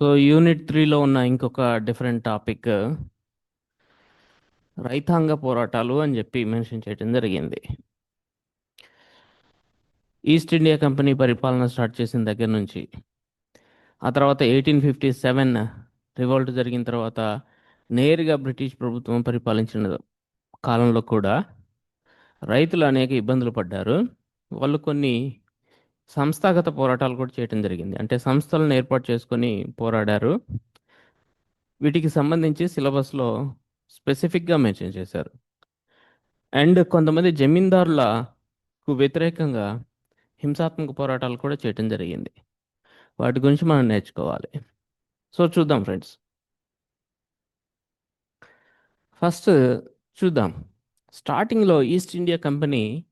So unit త్రీలో ఉన్న ఇంకొక డిఫరెంట్ టాపిక్ రైతాంగ పోరాటాలు అని చెప్పి మెన్షన్ చేయడం జరిగింది. ఈస్ట్ ఇండియా కంపెనీ పరిపాలన స్టార్ట్ చేసిన దగ్గర నుంచి. ఆ తర్వాత ఎయిటీన్ ఫిఫ్టీ సెవెన్ రివోల్ట్ జరిగిన తర్వాత నేరుగా బ్రిటిష్ ప్రభుత్వం పరిపాలించిన కాలంలో కూడా రైతులు అనేక ఇబ్బందులు పడ్డారు. వాళ్ళు కొన్ని సంస్థాగత పోరాటాలు కూడా చేయటం జరిగింది. అంటే సంస్థలను ఏర్పాటు చేసుకొని పోరాడారు. వీటికి సంబంధించి సిలబస్లో స్పెసిఫిక్గా మెన్షన్ చేశారు. అండ్ కొంతమంది జమీందారులకు వ్యతిరేకంగా హింసాత్మక పోరాటాలు కూడా చేయటం జరిగింది. వాటి గురించి మనం నేర్చుకోవాలి. సో చూద్దాం ఫ్రెండ్స్. ఫస్ట్ చూద్దాం. స్టార్టింగ్లో ఈస్ట్ ఇండియా కంపెనీ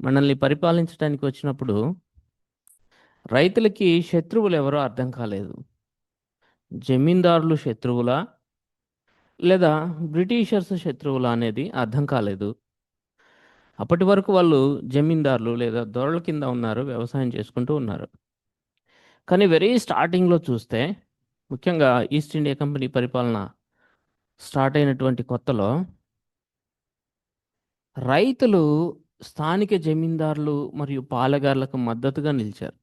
మనల్ని పరిపాలించడానికి వచ్చినప్పుడు రైతులకి శత్రువులు ఎవరో అర్థం కాలేదు. జమీందారులు శత్రువులా? లేదా బ్రిటిషర్స్ శత్రువులా అనేది అర్థం కాలేదు. అప్పటి వరకు వాళ్ళు జమీందారులు లేదా దొరల కింద ఉన్నారు వ్యవసాయం చేసుకుంటూ ఉన్నారు. కానీ వెరీ స్టార్టింగ్లో చూస్తే ముఖ్యంగా ఈస్ట్ ఇండియా కంపెనీ పరిపాలన స్టార్ట్ అయినటువంటి కొత్తలో రైతులు స్థానిక జమీందారులు మరియు పాలగారులకు మద్దతుగా నిలిచారు.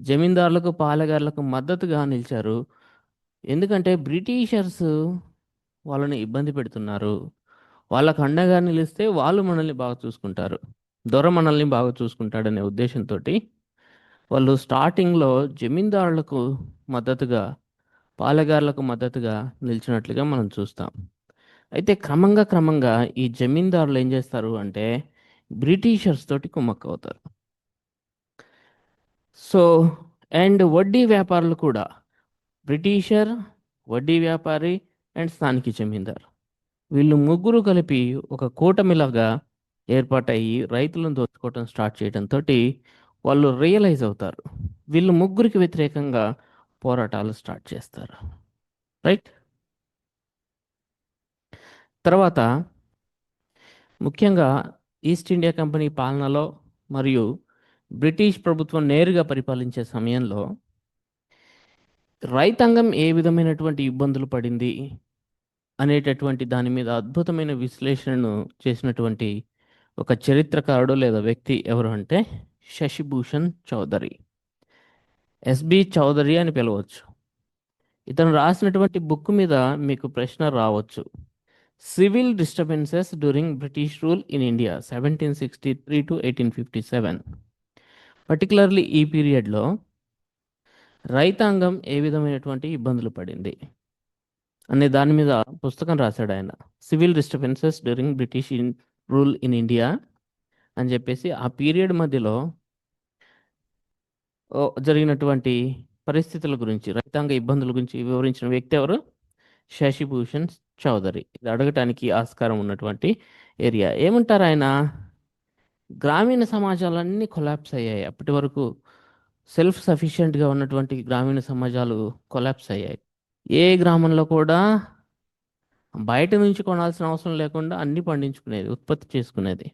జమీందారులకు పాలగారులకు మద్దతుగా నిలిచారు. ఎందుకంటే బ్రిటిషర్స్ వాళ్ళని ఇబ్బంది పెడుతున్నారు. వాళ్ళకు అండగా నిలిస్తే వాళ్ళు మనల్ని బాగా చూసుకుంటారు. దొర మనల్ని బాగా చూసుకుంటాడనే ఉద్దేశంతో వాళ్ళు స్టార్టింగ్లో జమీందారులకు మద్దతుగా పాలగారులకు మద్దతుగా నిలిచినట్లుగా మనం చూస్తాం. అయితే క్రమంగా క్రమంగా ఈ జమీందారులు ఏం చేస్తారు అంటే బ్రిటిషర్స్ తోటి కుమ్మక్క అవుతారు సో అండ్ వడ్డీ వ్యాపారులు కూడా బ్రిటిషర్ వడ్డీ వ్యాపారి అండ్ స్థానిక జమీందారు. వీళ్ళు ముగ్గురు కలిపి ఒక కూటమిలాగా ఏర్పాటయ్యి రైతులను దోచుకోవటం స్టార్ట్ చేయడంతో వాళ్ళు రియలైజ్ అవుతారు. వీళ్ళు ముగ్గురికి వ్యతిరేకంగా పోరాటాలు స్టార్ట్ చేస్తారు. రైట్? తర్వాత ముఖ్యంగా ఈస్ట్ ఇండియా కంపెనీ పాలనలో మరియు బ్రిటిష్ ప్రభుత్వం నేరుగా పరిపాలించే సమయంలో రైతాంగం ఏ విధమైనటువంటి ఇబ్బందులు పడింది అనేటటువంటి దాని మీద అద్భుతమైన విశ్లేషణను చేసినటువంటి ఒక చరిత్రకారుడు లేదా వ్యక్తి ఎవరు అంటే శశిభూషణ్ చౌదరి. ఎస్బి చౌదరి అని పిలవచ్చు. ఇతను రాసినటువంటి బుక్ మీద మీకు ప్రశ్న రావచ్చు. Civil disturbances during British rule in India seventeen sixty three to eighteen fifty seven particularly ఈ పీరియడ్లో రైతాంగం ఏ విధమైనటువంటి ఇబ్బందులు పడింది? అనే దాని మీద పుస్తకం రాశాడు ఆయన. Civil disturbances during British in rule in India అని చెప్పేసి ఆ పీరియడ్ మధ్యలో ఓ, జరిగినటువంటి పరిస్థితుల గురించి రైతాంగ ఇబ్బందుల గురించి వివరించిన వ్యక్తి ఎవరు? శశిభూషణ్ చౌదరి. ఇది అడగటానికి ఆస్కారం ఉన్నటువంటి ఏరియా. ఏమంటారు ఆయన? గ్రామీణ సమాజాలన్నీ కొలాప్స్ అయ్యాయి. అప్పటి వరకు సెల్ఫ్ సఫిషియెంట్గా ఉన్నటువంటి గ్రామీణ సమాజాలు కొలాప్స్ అయ్యాయి. ఏ గ్రామంలో కూడా బయట నుంచి కొనాల్సిన అవసరం లేకుండా అన్ని పండించుకునేది ఉత్పత్తి చేసుకునేది.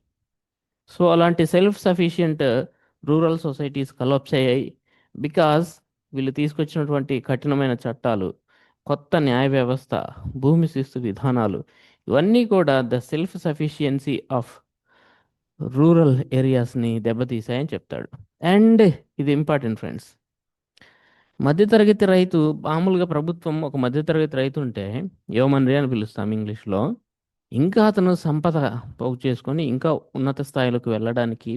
సో అలాంటి self sufficient rural societies collapse అయ్యాయి. బికాస్ వీళ్ళు తీసుకొచ్చినటువంటి కఠినమైన చట్టాలు కొత్త న్యాయ వ్యవస్థ భూమి శిస్తు విధానాలు ఇవన్నీ కూడా the self sufficiency of rural ఏరియాస్ని దెబ్బతీసాయని చెప్తాడు. అండ్ ఇది ఇంపార్టెంట్ ఫ్రెండ్స్. మధ్యతరగతి రైతు మామూలుగా ప్రభుత్వం ఒక మధ్యతరగతి రైతు ఉంటే యోమన్రి అని పిలుస్తాం ఇంగ్లీష్లో ఇంకా అతను సంపద పోగు చేసుకొని ఇంకా ఉన్నత స్థాయిలోకి వెళ్ళడానికి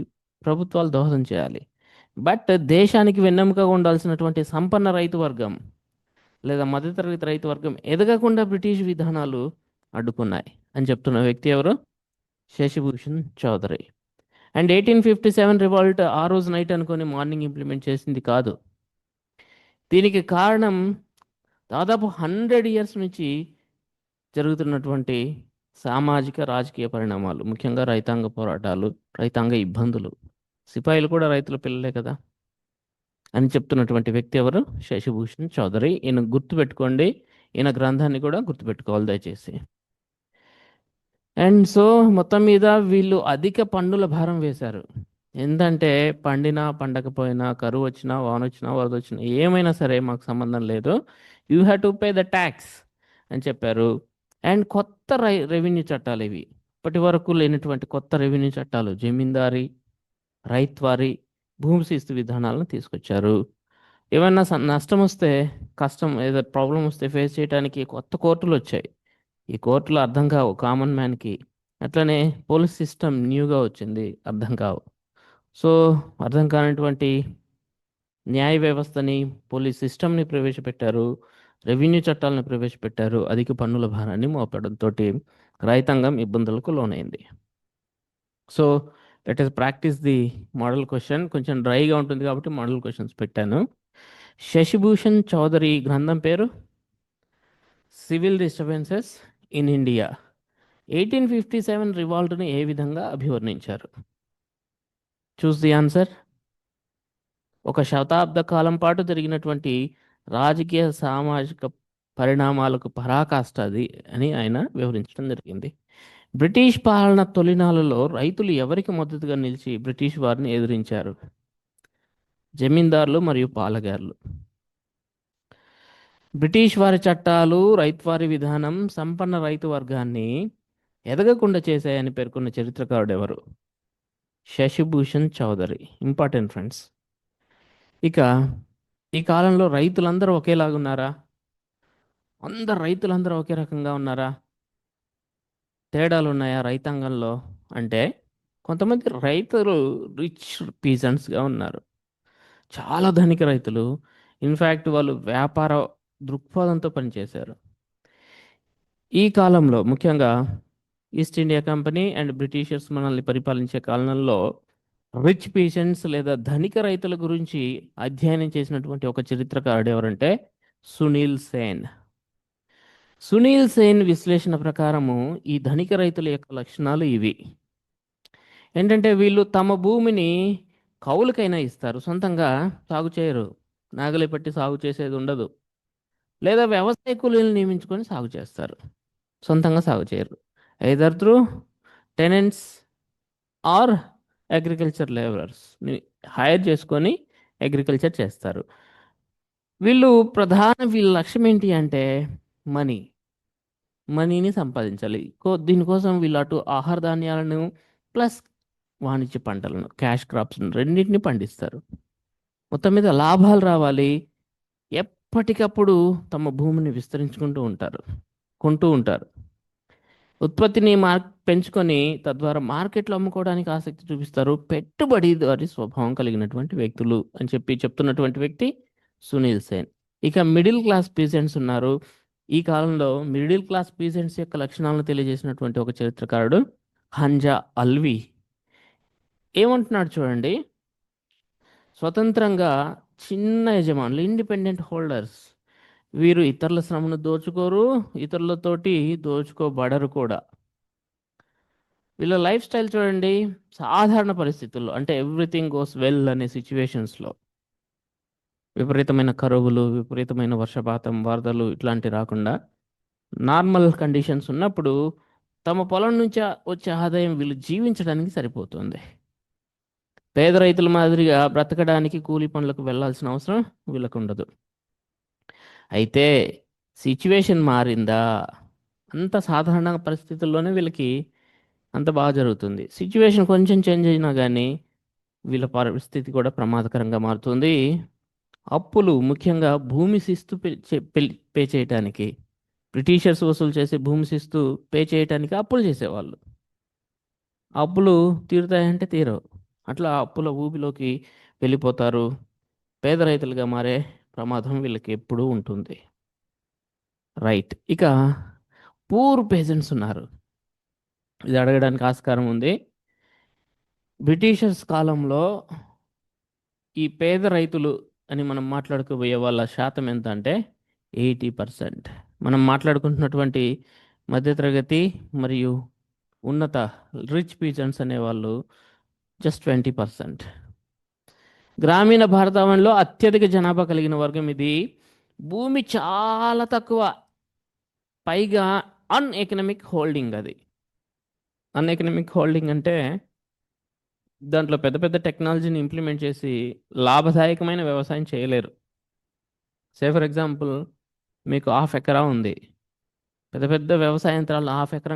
ప్రభుత్వాలు దోహదం చేయాలి. బట్ దేశానికి వెన్నెముకగా ఉండాల్సినటువంటి సంపన్న రైతు వర్గం లేదా మధ్యతరగతి రైతు వర్గం ఎదగకుండా బ్రిటిష్ విధానాలు అడ్డుకున్నాయి అని చెప్తున్న వ్యక్తి ఎవరు? Shashibhushan Chaudhari. And eighteen fifty seven revolt ఆ రోజు నైట్ అనుకొని మార్నింగ్ ఇంప్లిమెంట్ చేసింది కాదు. దీనికి కారణం దాదాపు హండ్రెడ్ ఇయర్స్ నుంచి జరుగుతున్నటువంటి సామాజిక రాజకీయ పరిణామాలు ముఖ్యంగా రైతాంగ పోరాటాలు రైతాంగ ఇబ్బందులు. సిపాయిలు కూడా రైతుల పిల్లలే కదా? అని చెప్తున్నటువంటి వ్యక్తి ఎవరు? శశిభూషణ్ చౌదరి. ఈయన గుర్తుపెట్టుకోండి. ఈయన గ్రంథాన్ని కూడా గుర్తుపెట్టుకోవాలి దయచేసి. అండ్ సో మొత్తం మీద వీళ్ళు అధిక పన్నుల భారం వేశారు. ఏంటంటే పండినా పండకపోయినా కరువు వచ్చినా వాన వచ్చినా వరద వచ్చినా ఏమైనా సరే మాకు సంబంధం లేదు. You have to pay the tax అని చెప్పారు. అండ్ కొత్త రై రెవెన్యూ చట్టాలు ఇవి. ఇప్పటి వరకు లేనటువంటి కొత్త రెవెన్యూ చట్టాలు. జమీందారీ రైత్వారీ భూమి శిస్తు విధానాలను తీసుకొచ్చారు. ఏమైనా నష్టం వస్తే కష్టం ఏదో ప్రాబ్లం వస్తే ఫేస్ చేయడానికి కొత్త కోర్టులు వచ్చాయి. ఈ కోర్టులు అర్థం కావు కామన్ మ్యాన్కి అట్లనే పోలీస్ సిస్టమ్ న్యూగా వచ్చింది అర్థం కావు. సో అర్థం కానటువంటి న్యాయ వ్యవస్థని పోలీస్ సిస్టమ్ని ప్రవేశపెట్టారు రెవెన్యూ చట్టాలను ప్రవేశపెట్టారు అధిక పన్నుల భారాన్ని మోపడంతో రైతాంగం ఇబ్బందులకు లోనైంది. So let us practice the model question కొంచెం డ్రైగా ఉంటుంది కాబట్టి మోడల్ క్వశ్చన్స్ పెట్టాను. శశిభూషణ్ చౌదరి గ్రంథం పేరు? Civil disturbances in India eighteen fifty seven రివాల్ట్ని ఏ విధంగా అభివర్ణించారు? చూస్ ది ఆన్సర్ ఒక శతాబ్ద కాలం పాటు జరిగినటువంటి రాజకీయ సామాజిక పరిణామాలకు పరాకాష్ట అది అని ఆయన వివరించడం జరిగింది. బ్రిటిష్ పాలన తొలినాళ్ళలో రైతులు ఎవరికి మద్దతుగా నిలిచి బ్రిటిష్ వారిని ఎదిరించారు? జమీందారులు మరియు పాలగారులు. బ్రిటిష్ వారి చట్టాలు రైతువారి విధానం సంపన్న రైతు వర్గాన్ని ఎదగకుండా చేశాయని పేర్కొన్న చరిత్రకారుడు ఎవరు శశిభూషణ్ చౌదరి. Important friends. ఇక ఈ కాలంలో రైతులందరూ ఒకేలాగా ఉన్నారా అందరు రైతులందరూ ఒకే రకంగా ఉన్నారా? తేడాలు ఉన్నాయా రైతాంగంలో? అంటే కొంతమంది రైతులు రిచ్ పీజెంట్స్గా ఉన్నారు. చాలా ధనిక రైతులు. ఇన్ఫ్యాక్ట్ వాళ్ళు వ్యాపార దృక్పథంతో పనిచేశారు. ఈ కాలంలో ముఖ్యంగా East India company and Britishers మనల్ని పరిపాలించే కాలంలో రిచ్ పీసెంట్స్ లేదా ధనిక రైతుల గురించి అధ్యయనం చేసినటువంటి ఒక చరిత్రకారుడు ఎవరంటే సునీల్ సేన్. సునీల్ సేన్ విశ్లేషణ ప్రకారము ఈ ధనిక రైతుల యొక్క లక్షణాలు ఇవి. ఏంటంటే వీళ్ళు తమ భూమిని కౌలుకైనా ఇస్తారు. సొంతంగా సాగు చేయరు. నాగలి పట్టి సాగు చేసేది ఉండదు. లేదా వ్యవసాయ కూలీలు నియమించుకొని సాగు చేస్తారు. సొంతంగా సాగు చేయరు. Either through tenants or agriculture లేబరర్స్ని hire చేసుకొని అగ్రికల్చర్ చేస్తారు. వీళ్ళు ప్రధాన వీళ్ళ లక్ష్యం ఏంటి అంటే మనీ మనీని సంపాదించాలి. కో- దీనికోసం వీళ్ళు అటు ఆహార ధాన్యాలను ప్లస్ వాణిజ్య పంటలను క్యాష్ క్రాప్స్ను రెండింటిని పండిస్తారు. మొత్తం మీద లాభాలు రావాలి. ఎప్పటికప్పుడు తమ భూమిని విస్తరించుకుంటూ ఉంటారు కొంటూ ఉంటారు. ఉత్పత్తిని మార్ పెంచుకొని తద్వారా మార్కెట్లో అమ్ముకోవడానికి ఆసక్తి చూపిస్తారు. పెట్టుబడి వారి స్వభావం కలిగినటువంటి వ్యక్తులు అని చెప్పి చెప్తున్నటువంటి వ్యక్తి సునీల్ సేన్. ఇక మిడిల్ క్లాస్ పీసెంట్స్ ఉన్నారు. ఈ కాలంలో మిడిల్ క్లాస్ పీజెంట్స్ యొక్క లక్షణాలను తెలియజేసినటువంటి ఒక చరిత్రకారుడు హంజా అల్వి. ఏమంటున్నాడు చూడండి? స్వతంత్రంగా చిన్న యజమానులు ఇండిపెండెంట్ హోల్డర్స్ వీరు ఇతరుల శ్రమను దోచుకోరు ఇతరులతోటి దోచుకోబడరు కూడా. వీళ్ళ లైఫ్ స్టైల్ చూడండి సాధారణ పరిస్థితుల్లో అంటే ఎవ్రీథింగ్ గోస్ వెల్ అనే సిచ్యువేషన్స్లో విపరీతమైన కరువులు విపరీతమైన వర్షపాతం వరదలు ఇట్లాంటి రాకుండా నార్మల్ కండిషన్స్ ఉన్నప్పుడు తమ పొలం నుంచి వచ్చే ఆదాయం వీళ్ళు జీవించడానికి సరిపోతుంది. పేద రైతుల మాదిరిగా బ్రతకడానికి కూలి పనులకు వెళ్ళాల్సిన అవసరం వీళ్ళకు ఉండదు అయితే సిచ్యువేషన్ మారిందా? అంత సాధారణ పరిస్థితుల్లోనే వీళ్ళకి అంత బాగా జరుగుతుంది. సిచ్యువేషన్ కొంచెం చేంజ్ అయినా కానీ వీళ్ళ పరిస్థితి కూడా ప్రమాదకరంగా మారుతుంది. అప్పులు ముఖ్యంగా భూమి శిస్తు పే చేయటానికి బ్రిటిషర్స్ వసూలు చేసే భూమి శిస్తు పే చేయటానికి అప్పులు చేసేవాళ్ళు. అప్పులు తీరుతాయంటే తీరవు. అట్లా అప్పుల ఊబిలోకి వెళ్ళిపోతారు. పేద రైతులుగా మారే ప్రమాదం వీళ్ళకి ఎప్పుడూ ఉంటుంది. రైట్. ఇక పూర్ పేజెంట్స్ ఉన్నారు. ఇది అడగడానికి ఆస్కారం ఉంది. బ్రిటిషర్స్ కాలంలో ఈ పేద రైతులు అని మనం మాట్లాడుకోబోయే వాళ్ళ శాతం ఎంత అంటే ఎయిటీ పర్సెంట్. మనం మాట్లాడుకుంటున్నటువంటి మధ్యతరగతి మరియు ఉన్నత రిచ్ పీజన్స్ అనేవాళ్ళు జస్ట్ ట్వంటీ పర్సెంట్. గ్రామీణ భారతావనిలో అత్యధిక జనాభా కలిగిన వర్గం ఇది. భూమి చాలా తక్కువ. పైగా అన్ ఎకనమిక్ హోల్డింగ్ అది. అన్ ఎకనమిక్ హోల్డింగ్ అంటే దాంట్లో పెద్ద పెద్ద టెక్నాలజీని ఇంప్లిమెంట్ చేసి లాభదాయకమైన వ్యవసాయం చేయలేరు. సే ఫర్ ఎగ్జాంపుల్ మీకు హాఫ్ ఎకరా ఉంది. పెద్ద పెద్ద వ్యవసాయ యంత్రాలు హాఫ్ ఎకరం